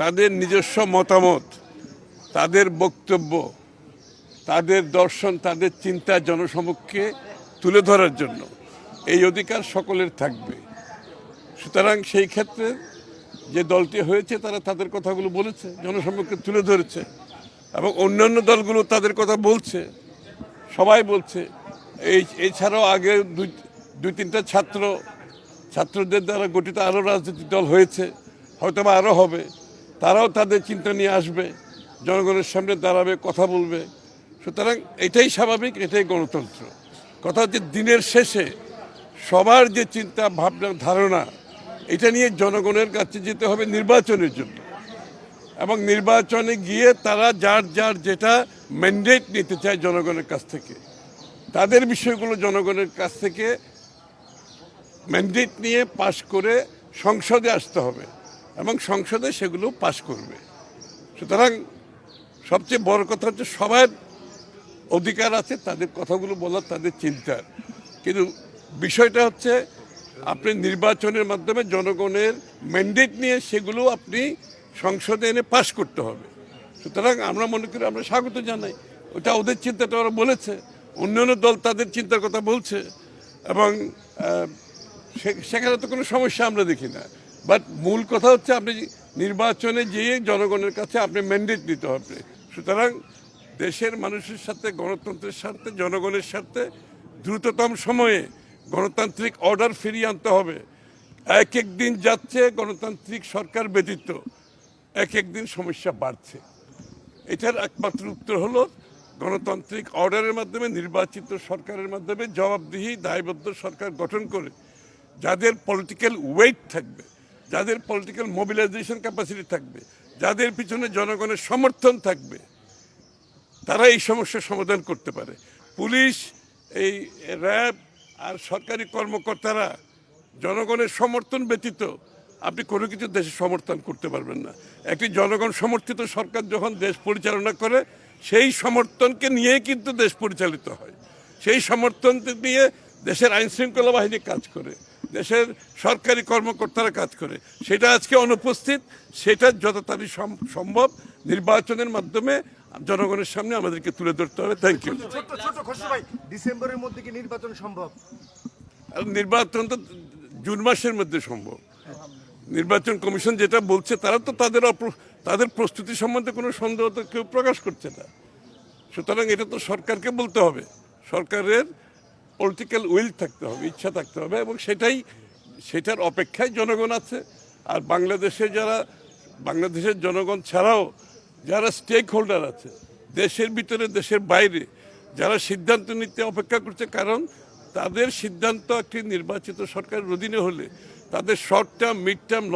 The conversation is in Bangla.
তাদের নিজস্ব মতামত, তাদের বক্তব্য, তাদের দর্শন, তাদের চিন্তা জনসমক্ষে তুলে ধরার জন্য এই অধিকার সকলের থাকবে। সুতরাং সেই ক্ষেত্রে যে দলটি হয়েছে, তারা তাদের কথাগুলো বলেছে, জনসমক্ষে তুলে ধরেছে এবং অন্যান্য দলগুলো তাদের কথা বলছে, সবাই বলছে। এই, এছাড়াও আগে দুই দুই তিনটা ছাত্র, ছাত্রদের দ্বারা গঠিত আরও রাজনৈতিক দল হয়েছে হয়তো আরও হবে। তারাও তাদের চিন্তা নিয়ে আসবে, জনগণের সামনে দাঁড়াবে, কথা বলবে। সুতরাং এটাই স্বাভাবিক, এটাই গণতন্ত্র। কথা হচ্ছে দিনের শেষে সবার যে চিন্তা, ভাবনা, ধারণা, এটা নিয়ে জনগণের কাছে যেতে হবে নির্বাচনের জন্য। এবং নির্বাচনে গিয়ে তারা যার যার যেটা ম্যান্ডেট নিতে চায় জনগণের কাছ থেকে, তাদের বিষয়গুলো জনগণের কাছ থেকে ম্যান্ডেট নিয়ে পাশ করে সংসদে আসতে হবে। এবং সংসদে সেগুলো পাশ করবে। সুতরাং সবচেয়ে বড় কথা হচ্ছে সবার অধিকার আছে, তাদের কথাগুলো বলার, তাদের চিন্তার। কিন্তু বিষয়টা হচ্ছে আপনি নির্বাচনের মাধ্যমে জনগণের ম্যান্ডেট নিয়ে সেগুলো আপনি সংসদে এনে পাশ করতে হবে। সুতরাং আমরা মনে করি, আমরা স্বাগত জানাই। ওটা ওদের চিন্তাটা ওরা বলেছে। অন্যান্য দল তাদের চিন্তার কথা বলছে। এবং সেখানে তো কোনো সমস্যা আমরা দেখি না। বাট মূল কথা হচ্ছে আপনি নির্বাচনে যেয়ে জনগণের কাছে আপনি ম্যান্ডেট দিতে হবে। সুতরাং দেশের মানুষের সাথে, গণতন্ত্রের সাথে জনগণের সাথে দ্রুততম সময়ে গণতান্ত্রিক অর্ডার ফিরিয়ে আনতে হবে। এক এক দিন যাচ্ছে, গণতান্ত্রিক সরকার ব্যতীত এক এক দিন সমস্যা বাড়ছে। এটার একমাত্র উত্তর হলো গণতান্ত্রিক অর্ডারের মাধ্যমে, নির্বাচিত সরকারের মাধ্যমে জবাবদিহি, দায়বদ্ধ সরকার গঠন করে যাদের পলিটিক্যাল ওয়েট থাকবে যাদের পলিটিক্যাল মোবিলাইজেশন ক্যাপাসিটি থাকবে, যাদের পিছনে জনগণের সমর্থন থাকবে, তারা এই সমস্যার সমাধান করতে পারে। পুলিশ, এই র্যাব আর সরকারি কর্মকর্তারা জনগণের সমর্থন ব্যতীত আপনি কোনো কিছু দেশে সমর্থন করতে পারবেন না। একটি জনগণ সমর্থিত সরকার যখন দেশ পরিচালনা করে, সেই সমর্থনকে নিয়েই কিন্তু দেশ পরিচালিত হয়। সেই সমর্থন নিয়ে দেশের আইনশৃঙ্খলা বাহিনী কাজ করে। দেশের সরকারি কর্মকর্তারা কাজ করে। সেটা আজকে অনুপস্থিত সেটা যত তাড়াতাড়ি সম- সম্ভব। নির্বাচনের মাধ্যমে জনগণের সামনে আমাদেরকে তুলে ধরতে হবে। থ্যাংক ইউ ডিসেম্বরের মধ্যে কি নির্বাচন সম্ভব? নির্বাচন তো জুন মাসের মধ্যে সম্ভব। নির্বাচন কমিশন যেটা বলছে তারা তো তাদের তাদের প্রস্তুতি সম্বন্ধে কোনো সন্দেহ তো কেউ প্রকাশ করছে না। সুতরাং এটা তো সরকারকে বলতে হবে। সরকারের পলিটিক্যাল উইল থাকতে হবে, ইচ্ছা থাকতে হবে এবং সেটাই, সেটার অপেক্ষায় জনগণ আছে। আর বাংলাদেশে যারা, বাংলাদেশের জনগণ ছাড়াও যারা স্টেক হোল্ডার আছে, দেশের ভিতরে, দেশের বাইরে, যারা সিদ্ধান্ত নিতে অপেক্ষা করছে, কারণ তাদের সিদ্ধান্ত একটি নির্বাচিত সরকারের অধীনে হলে তাদের শর্ট টার্ম মিড টার্ম